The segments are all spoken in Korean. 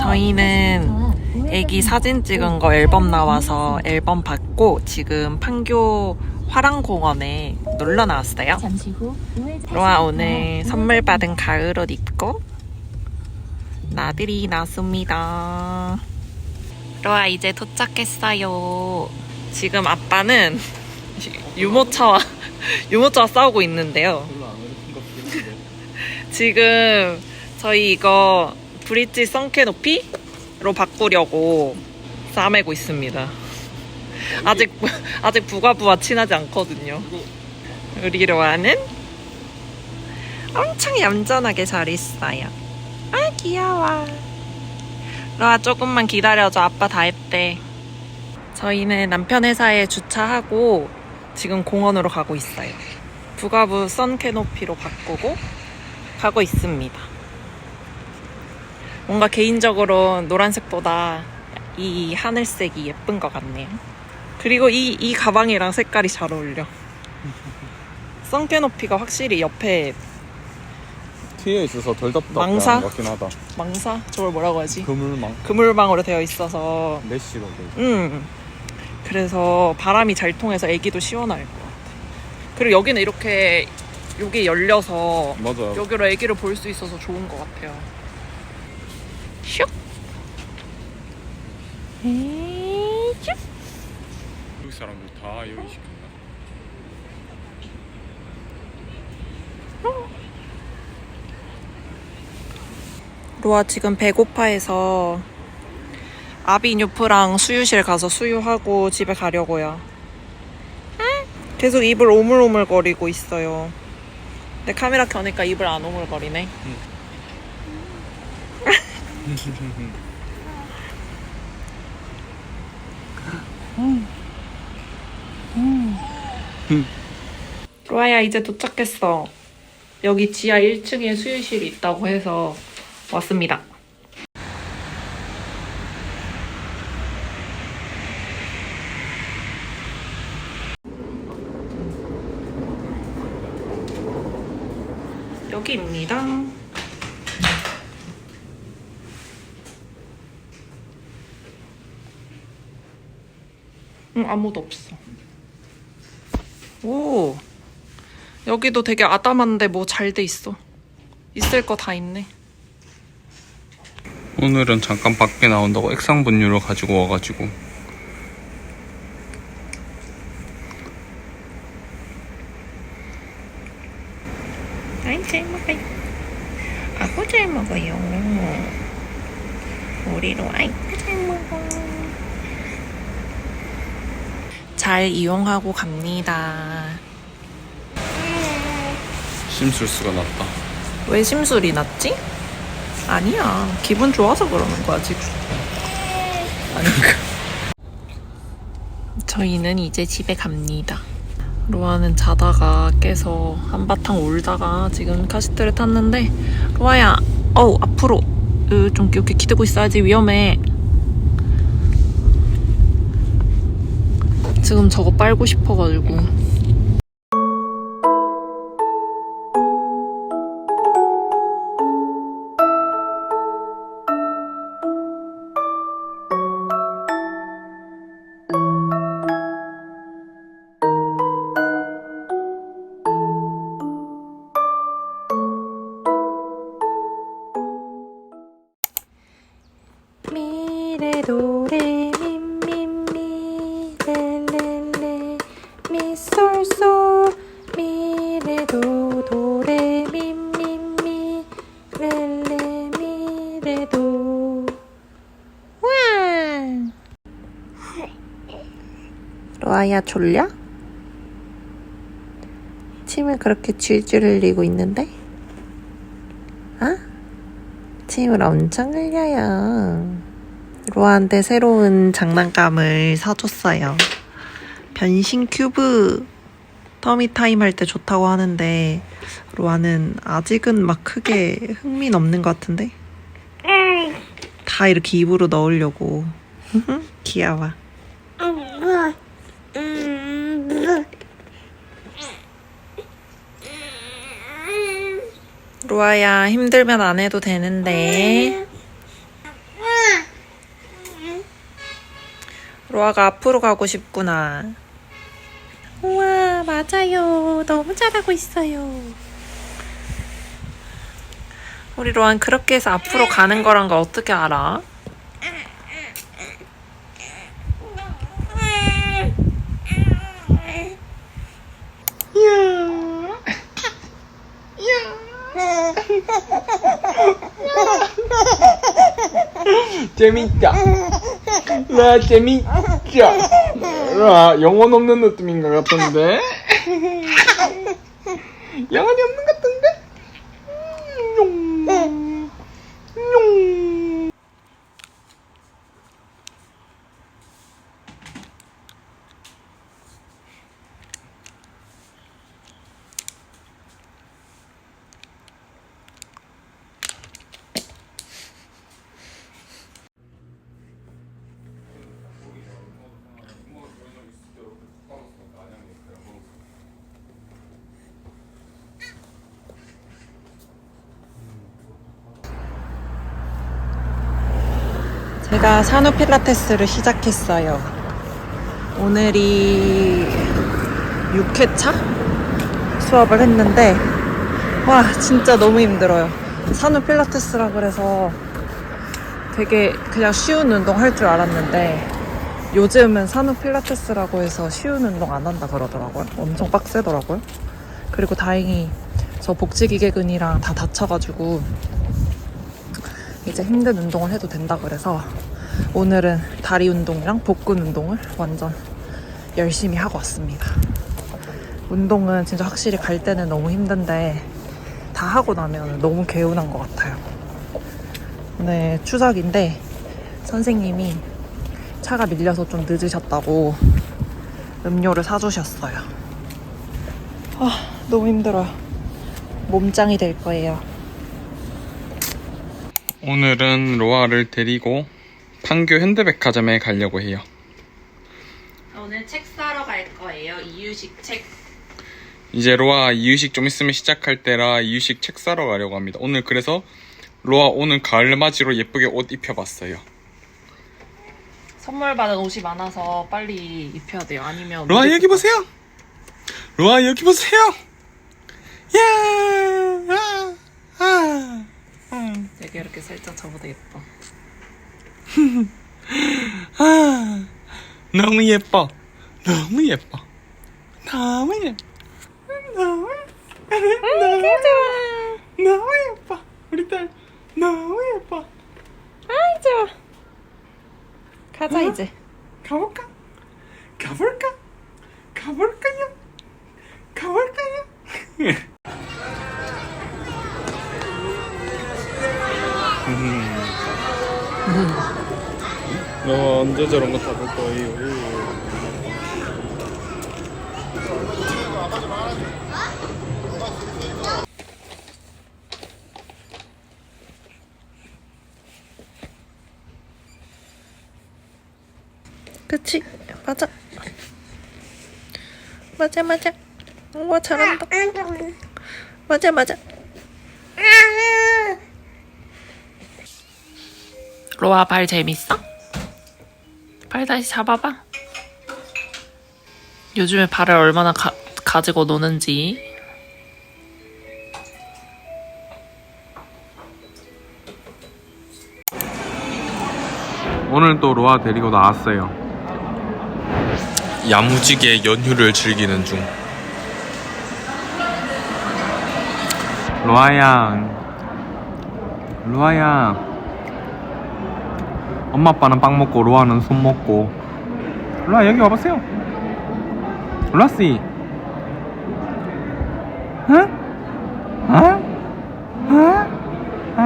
저희는 애기 사진 찍은 거 앨범 나와서 앨범 받고 지금 판교 화랑공원에 놀러 나왔어요. 로아 오늘 선물 받은 가을 옷 입고 나들이 나왔습니다. 로아 이제 도착했어요. 지금 아빠는 유모차와 유모차와 싸우고 있는데요. 지금 저희 이거 브릿지 선캐 높이로 바꾸려고 싸매고 있습니다. 아직 아직 부가부와 친하지 않거든요. 우리 로아는 엄청 얌전하게 잘 있어요. 아 귀여워. 로아 조금만 기다려줘. 아빠 다 했대. 저희는 남편 회사에 주차하고 지금 공원으로 가고 있어요. 부가부 선캐노피로 바꾸고 가고 있습니다. 뭔가 개인적으로 노란색보다 이 하늘색이 예쁜 것 같네요. 그리고 이, 이 가방이랑 색깔이 잘 어울려. 선캐노피가 확실히 옆에 뒤에 있어서 덜 답답한 망사? 것 같긴 하다. 망사? 저걸 뭐라고 하지? 그물망 그물망으로 되어 있어서 메쉬로 돼. 음 그래서 바람이 잘 통해서 애기도 시원할 것 같아 그리고 여기는 이렇게 여기 열려서 맞아. 여기로 애기를 볼 수 있어서 좋은 것 같아요 슉 에이, 슉. 한국 사람들 다 여기 시켰나? 로아 지금 배고파해서 아비뉴프랑 수유실 가서 수유하고 집에 가려고요. 계속 입을 오물오물 거리고 있어요. 근데 카메라 켜니까 입을 안 오물거리네. 로아야 이제 도착했어. 여기 지하 1층에 수유실이 있다고 해서 왔습니다. 여기입니다. 아무도 없어. 오, 여기도 되게 아담한데 뭐 잘 돼 있어. 있을 거 다 있네. 오늘은 잠깐 밖에 나온다고 액상 분유를 가지고 와가지고 아이 잘 먹어요. 아구 잘 먹어요. 우리로 아이고 잘 먹어. 잘 이용하고 갑니다. 심술수가 났다. 왜 심술이 났지? 아니야. 기분 좋아서 그러는 거야, 지금. 아닌가. 저희는 이제 집에 갑니다. 로아는 자다가 깨서 한바탕 울다가 지금 카시트를 탔는데 로아야, 어우 앞으로 으, 좀 이렇게 기대고 있어야지 위험해. 지금 저거 빨고 싶어가지고 미래도 와 로아야 졸려? 침을 그렇게 질질 흘리고 있는데? 아? 침을 엄청 흘려요. 로아한테 새로운 장난감을 사줬어요. 변신 큐브 터미 타임 할 때 좋다고 하는데 로아는 아직은 막 크게 흥미는 없는 것 같은데 다 이렇게 입으로 넣으려고. 귀여워. 로아야, 힘들면 안 해도 되는데. 로아가 앞으로 가고 싶구나. 우와, 맞아요. 너무 잘하고 있어요. 우리 로안 그렇게 해서 앞으로 가는 거란 걸 어떻게 알아? 재밌다. 나 재밌다. 나 영혼 없는 느낌인 것 같은데? 영혼이 없는 것 같은데? 용. 용. 제가 산후 필라테스를 시작했어요. 오늘이 6회차 수업을 했는데, 와, 진짜 너무 힘들어요. 산후 필라테스라 그래서 되게 그냥 쉬운 운동 할 줄 알았는데, 요즘은 산후 필라테스라고 해서 쉬운 운동 안 한다 그러더라고요. 엄청 빡세더라고요. 그리고 다행히 저 복지기계근이랑 다 다쳐가지고 이제 힘든 운동을 해도 된다 그래서 오늘은 다리 운동이랑 복근 운동을 완전 열심히 하고 왔습니다. 운동은 진짜 확실히 갈 때는 너무 힘든데 다 하고 나면 너무 개운한 것 같아요. 오늘 추석인데 선생님이 차가 밀려서 좀 늦으셨다고 음료를 사주셨어요. 아, 너무 힘들어요. 몸짱이 될 거예요. 오늘은 로아를 데리고 판교 현대백화점에 가려고 해요. 오늘 책 사러 갈 거예요. 이유식 책. 이제 로아 이유식 좀 있으면 시작할 때라 이유식 책 사러 가려고 합니다. 오늘 그래서 로아 오늘 가을 맞이로 예쁘게 옷 입혀봤어요. 선물 받은 옷이 많아서 빨리 입혀야 돼요. 아니면 로아 여기 것 보세요. 로아 여기 보세요. 야, 아, 아, 아, 같아. 되게 이렇게 살짝 저보다 예뻐. 아, 너무 예뻐. 너무 예뻐. 너무 예뻐. 너무 너무 너무 예뻐. 우리 딸 너무 예뻐. 아이 좋아. 가자 어? 이제. 가볼까? 가볼까? 가볼까요? 가볼까요? 너 언제 저런 거 타볼 거예요? 그치? 맞아. 맞아 맞아. 우와 잘한다. 맞아 맞아. 로아 발 재밌어? 발 다시 잡아봐. 요즘에 발을 얼마나 가, 가지고 노는지. 오늘 또 로아 데리고 나왔어요. 야무지게 연휴를 즐기는 중. 로아야, 로아야. 엄마 아빠는 빵 먹고 로아는 손 먹고. 로아 여기 와보세요. 로아 씨. 응? 어? 어? 어?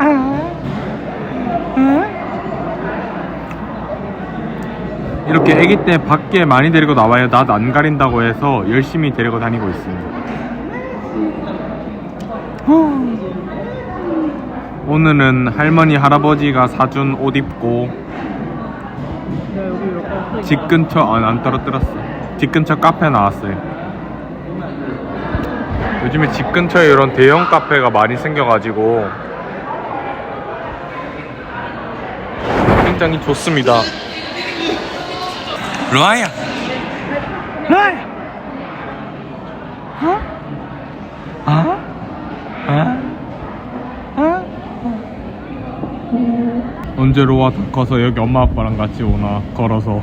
어? 응? 이렇게 아기 때 밖에 많이 데리고 나와요. 낯 안 가린다고 해서 열심히 데리고 다니고 있습니다. 오늘은 할머니 할아버지가 사준 옷 입고 집 근처 아, 안 떨어뜨렸어. 집 근처 카페 나왔어요. 요즘에 집 근처에 이런 대형 카페가 많이 생겨가지고 굉장히 좋습니다. 로아야 로아야 어? 어? 어? 다 커서 여기 엄마 아빠랑 같이 오나 걸어서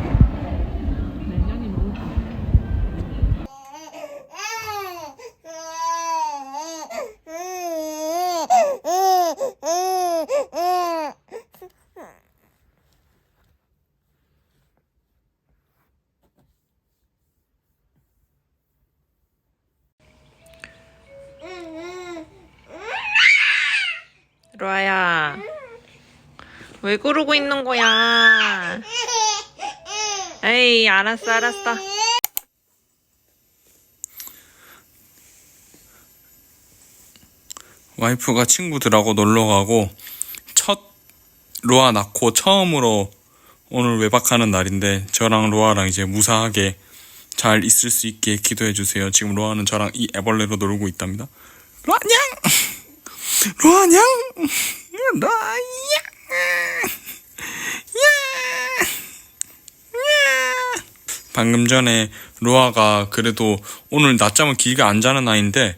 왜 그러고 있는 거야? 에이, 알았어, 알았어. 와이프가 친구들하고 놀러 가고 첫 로아 낳고 처음으로 오늘 외박하는 날인데 저랑 로아랑 이제 무사하게 잘 있을 수 있게 기도해 주세요. 지금 로아는 저랑 이 애벌레로 놀고 있답니다. 로아냥! 로아냥! 로아야! 야! 야! 방금 전에 로아가 그래도 오늘 낮잠을 길게 안 자는 아이인데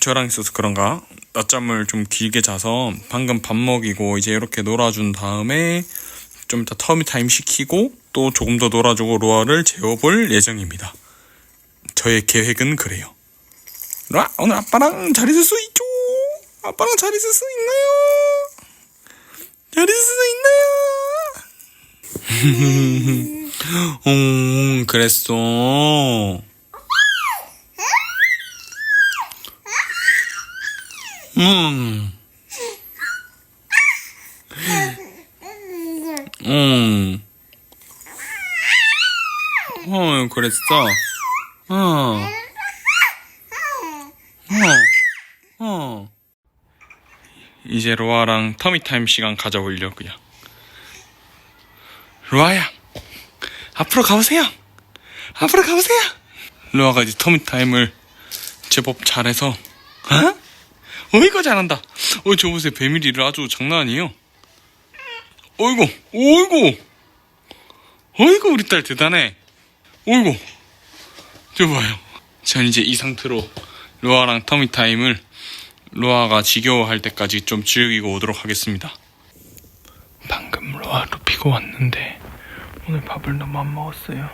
저랑 있어서 그런가 낮잠을 좀 길게 자서 방금 밥 먹이고 이제 이렇게 놀아준 다음에 좀 이따 터미 타임 시키고 또 조금 더 놀아주고 로아를 재워볼 예정입니다. 저의 계획은 그래요. 로아 오늘 아빠랑 잘 있을 수 있죠? 아빠랑 잘 있을 수 있나요? 잘 있을 수 있나요? 오 그랬어. 음. 음. 어, 그랬어. 어. 어. 어. 이제 로아랑 터미타임 시간 가져보려고요. 로아야, 앞으로 가보세요. 앞으로 가보세요. 로아가 이제 터미타임을 제법 잘해서, 어? 어이구 잘한다. 어, 저 보세요. 배밀이를 아주 장난 아니에요. 어이구, 어이구. 어이구, 우리 딸 대단해. 어이구. 저 봐요. 전 이제 이 상태로 로아랑 터미타임을 로아가 지겨워할 때까지 좀 즐기고 오도록 하겠습니다. 방금 로아 루피고 왔는데 오늘 밥을 너무 안 먹었어요.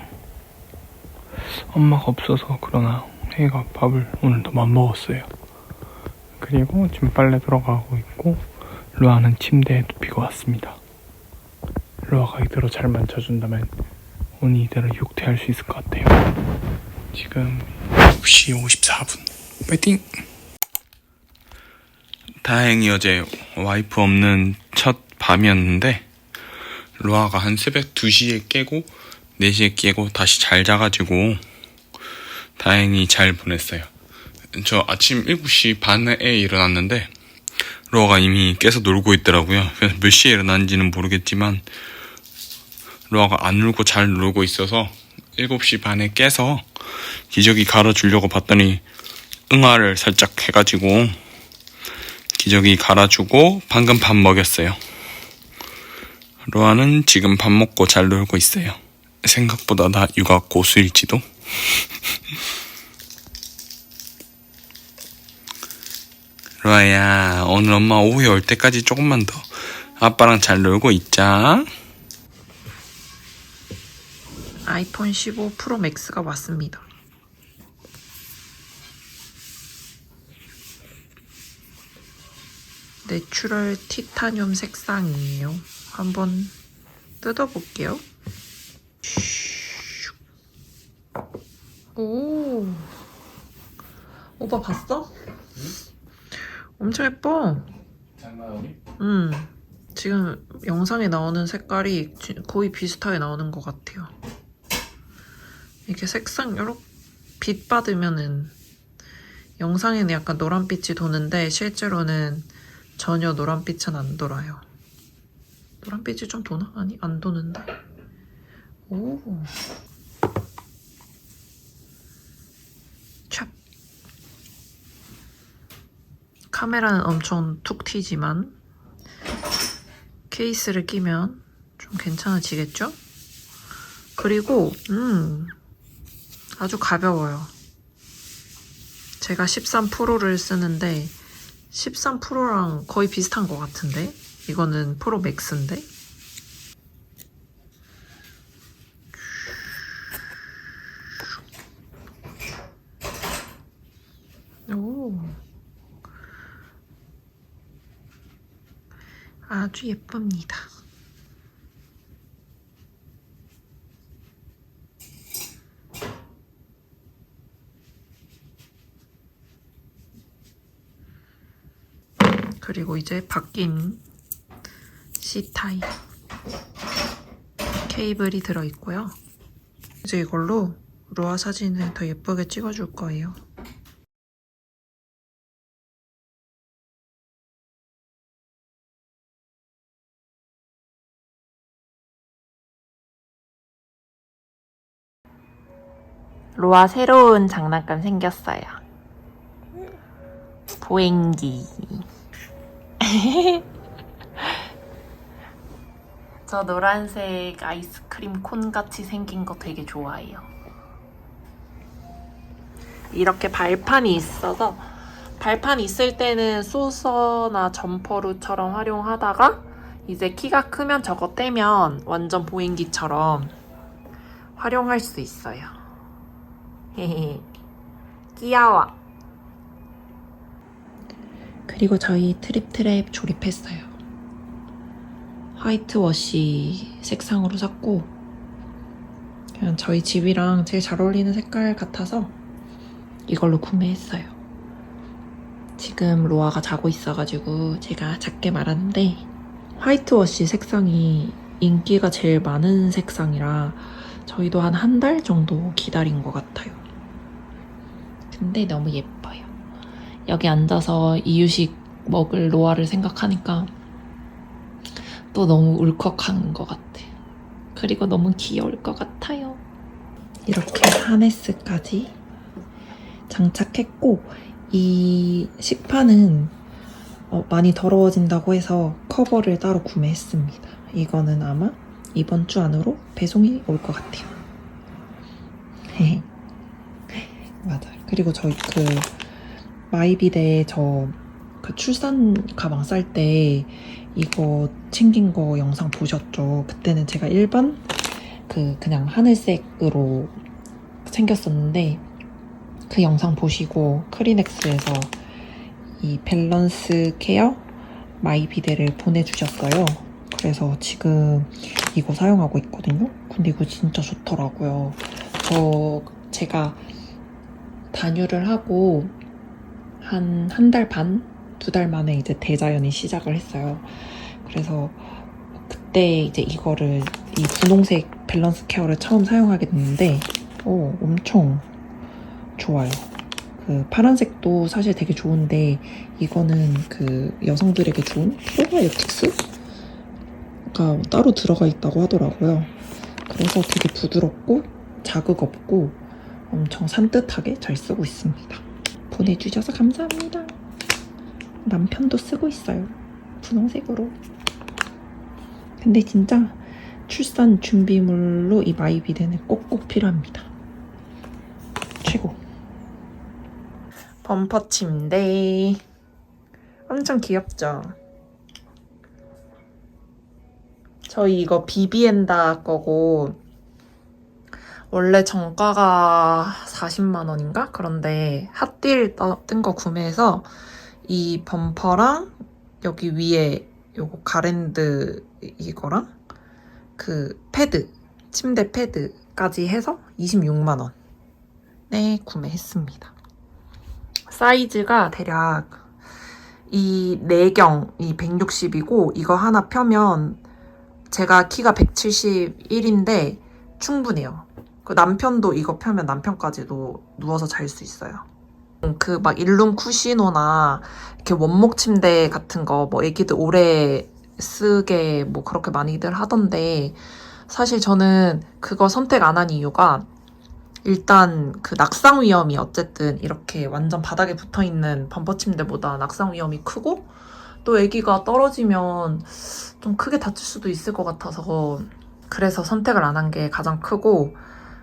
엄마가 없어서 그러나 애가 밥을 오늘 너무 안 먹었어요. 그리고 지금 빨래 들어가고 있고 로아는 침대에 눕히고 왔습니다. 로아가 이대로 잘 만져준다면 오늘 이대로 육퇴할 수 있을 것 같아요. 지금 9시 54분. 파이팅! 다행히 어제 와이프 없는 첫 밤이었는데 로아가 한 새벽 2시에 깨고 4시에 깨고 다시 잘 자가지고 다행히 잘 보냈어요. 저 아침 7시 반에 일어났는데 로아가 이미 깨서 놀고 있더라고요. 그래서 몇 시에 일어난지는 모르겠지만 로아가 안 울고 잘 놀고 있어서 7시 반에 깨서 기저귀 갈아주려고 봤더니 응아를 살짝 해가지고 기저귀 갈아주고 방금 밥 먹였어요. 로아는 지금 밥 먹고 잘 놀고 있어요. 생각보다 나 육아 고수일지도. 로아야, 오늘 엄마 오후에 올 때까지 조금만 더 아빠랑 잘 놀고 있자. 아이폰 15 프로 맥스가 왔습니다. 내추럴 티타늄 색상이에요. 한번 뜯어볼게요. 오, 오빠 봤어? 엄청 예뻐. 음, 지금 영상에 나오는 색깔이 지- 거의 비슷하게 나오는 것 같아요. 이렇게 색상 요렇게 빛 받으면은 영상에는 약간 노란빛이 도는데 실제로는 전혀 노란빛은 안 돌아요. 노란빛이 좀 도나? 아니 안 도는데. 오. 찹. 카메라는 엄청 툭 튀지만 케이스를 끼면 좀 괜찮아지겠죠? 그리고 음 아주 가벼워요. 제가 13%를 쓰는데 13%랑 거의 비슷한 것 같은데? 이거는 프로 맥스인데? 오. 아주 예쁩니다. 그리고 이제 바뀐 C타입 케이블이 들어있고요. 이제 이걸로 루아 사진을 더 예쁘게 찍어줄 거예요. 로아 새로운 장난감 생겼어요. 보행기. 저 노란색 아이스크림 콘 같이 생긴 거 되게 좋아해요. 이렇게 발판이 있어서 발판 있을 때는 소서나 점퍼루처럼 활용하다가 이제 키가 크면 저거 떼면 완전 보행기처럼 활용할 수 있어요. 헤헤. 귀여워. 그리고 저희 트립트랩 조립했어요. 화이트 워시 색상으로 샀고 그냥 저희 집이랑 제일 잘 어울리는 색깔 같아서 이걸로 구매했어요. 지금 로아가 자고 있어가지고 제가 작게 말하는데 화이트 워시 색상이 인기가 제일 많은 색상이라 저희도 한 한 달 정도 기다린 것 같아요. 근데 너무 예뻐요. 여기 앉아서 이유식 먹을 로아를 생각하니까 또 너무 울컥하는 것 같아. 그리고 너무 귀여울 것 같아요. 이렇게 하네스까지 장착했고 이 식판은 어, 많이 더러워진다고 해서 커버를 따로 구매했습니다. 이거는 아마 이번 주 안으로 배송이 올 것 같아요. 맞아요. 그리고 저희 그 마이비데 저그 출산 가방 쌀 때 이거 챙긴 거 영상 보셨죠? 그때는 제가 일반 그 그냥 하늘색으로 챙겼었는데 그 영상 보시고 크리넥스에서 이 밸런스 케어 마이비데를 보내주셨어요. 그래서 지금 이거 사용하고 있거든요. 근데 이거 진짜 좋더라고요. 저 제가 단유를 하고 한 한 달 반, 두 달 만에 이제 대자연이 시작을 했어요. 그래서 그때 이제 이거를 이 분홍색 밸런스 케어를 처음 사용하게 됐는데, 오, 엄청 좋아요. 그 파란색도 사실 되게 좋은데 이거는 그 여성들에게 좋은 프로바이오틱스가 따로 들어가 있다고 하더라고요. 그래서 되게 부드럽고 자극 없고 엄청 산뜻하게 잘 쓰고 있습니다. 보내주셔서 감사합니다. 남편도 쓰고 있어요. 분홍색으로. 근데 진짜 출산 준비물로 이 마이비데는 꼭꼭 필요합니다. 최고. 범퍼 침대. 엄청 귀엽죠? 저희 이거 비비엔다 거고 원래 정가가 40만 원인가? 그런데 핫딜 뜬 거 구매해서 이 범퍼랑 여기 위에 요거 가랜드 이거랑 그 패드, 침대 패드까지 해서 26만 원에 구매했습니다. 사이즈가 대략 이 내경이 160이고 이거 하나 펴면 제가 키가 171인데 충분해요. 그 남편도 이거 펴면 남편까지도 누워서 잘 수 있어요. 그 막 일룸 쿠시노나 이렇게 원목 침대 같은 거 뭐 애기들 오래 쓰게 뭐 그렇게 많이들 하던데 사실 저는 그거 선택 안 한 이유가 일단 그 낙상 위험이 어쨌든 이렇게 완전 바닥에 붙어 있는 범퍼 침대보다 낙상 위험이 크고 또 아기가 떨어지면 좀 크게 다칠 수도 있을 것 같아서 그래서 선택을 안 한 게 가장 크고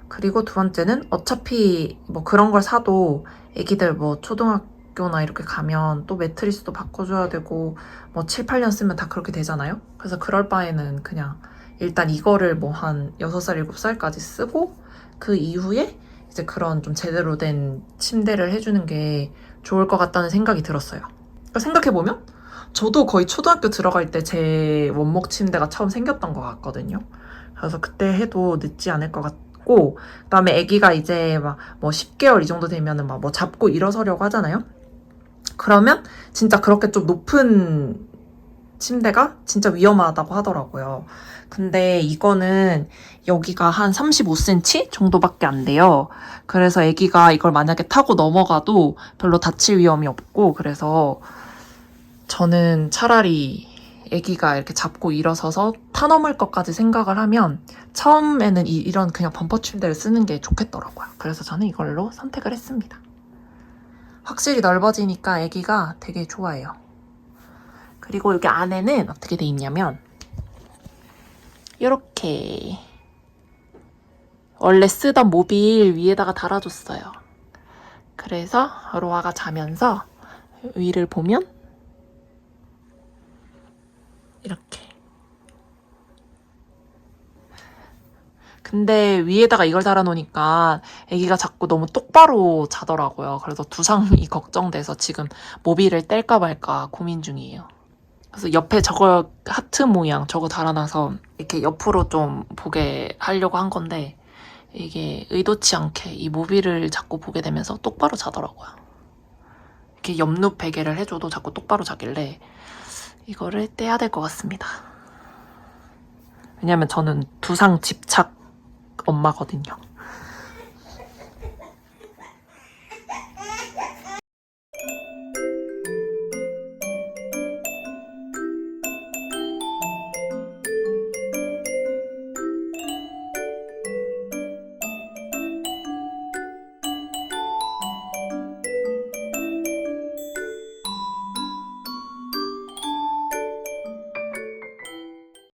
그리고 두 번째는 어차피 뭐 그런 걸 사도 애기들 뭐 초등학교나 이렇게 가면 또 매트리스도 바꿔줘야 되고 뭐 7, 8년 쓰면 다 그렇게 되잖아요. 그래서 그럴 바에는 그냥 일단 이거를 뭐 한 6살, 7살까지 쓰고 그 이후에 이제 그런 좀 제대로 된 침대를 해주는 게 좋을 것 같다는 생각이 들었어요. 그러니까 생각해보면 저도 거의 초등학교 들어갈 때 제 원목 침대가 처음 생겼던 것 같거든요. 그래서 그때 해도 늦지 않을 것 같 고, 그 다음에 아기가 이제 막 뭐 10개월 이 정도 되면은 막 뭐 잡고 일어서려고 하잖아요. 그러면 진짜 그렇게 좀 높은 침대가 진짜 위험하다고 하더라고요. 근데 이거는 여기가 한 35cm 정도밖에 안 돼요. 그래서 아기가 이걸 만약에 타고 넘어가도 별로 다칠 위험이 없고, 그래서 저는 차라리 아기가 이렇게 잡고 일어서서 타넘을 것까지 생각을 하면 처음에는 이, 런 그냥 범퍼 침대를 쓰는 게 좋겠더라고요. 그래서 저는 이걸로 선택을 했습니다. 확실히 넓어지니까 아기가 되게 좋아해요. 그리고 여기 안에는 어떻게 돼 있냐면 이렇게 원래 쓰던 모빌 위에다가 달아줬어요. 그래서 로아가 자면서 위를 보면 이렇게. 근데 위에다가 이걸 달아놓으니까 아기가 자꾸 너무 똑바로 자더라고요. 그래서 두상이 걱정돼서 지금 모비를 뗄까 말까 고민 중이에요. 그래서 옆에 저거 하트 모양 저거 달아놔서 이렇게 옆으로 좀 보게 하려고 한 건데 이게 의도치 않게 이 모비를 자꾸 보게 되면서 똑바로 자더라고요. 이렇게 옆눈 베개를 해줘도 자꾸 똑바로 자길래 이거를 떼야 될 것 같습니다. 왜냐면 저는 두상 집착 엄마거든요.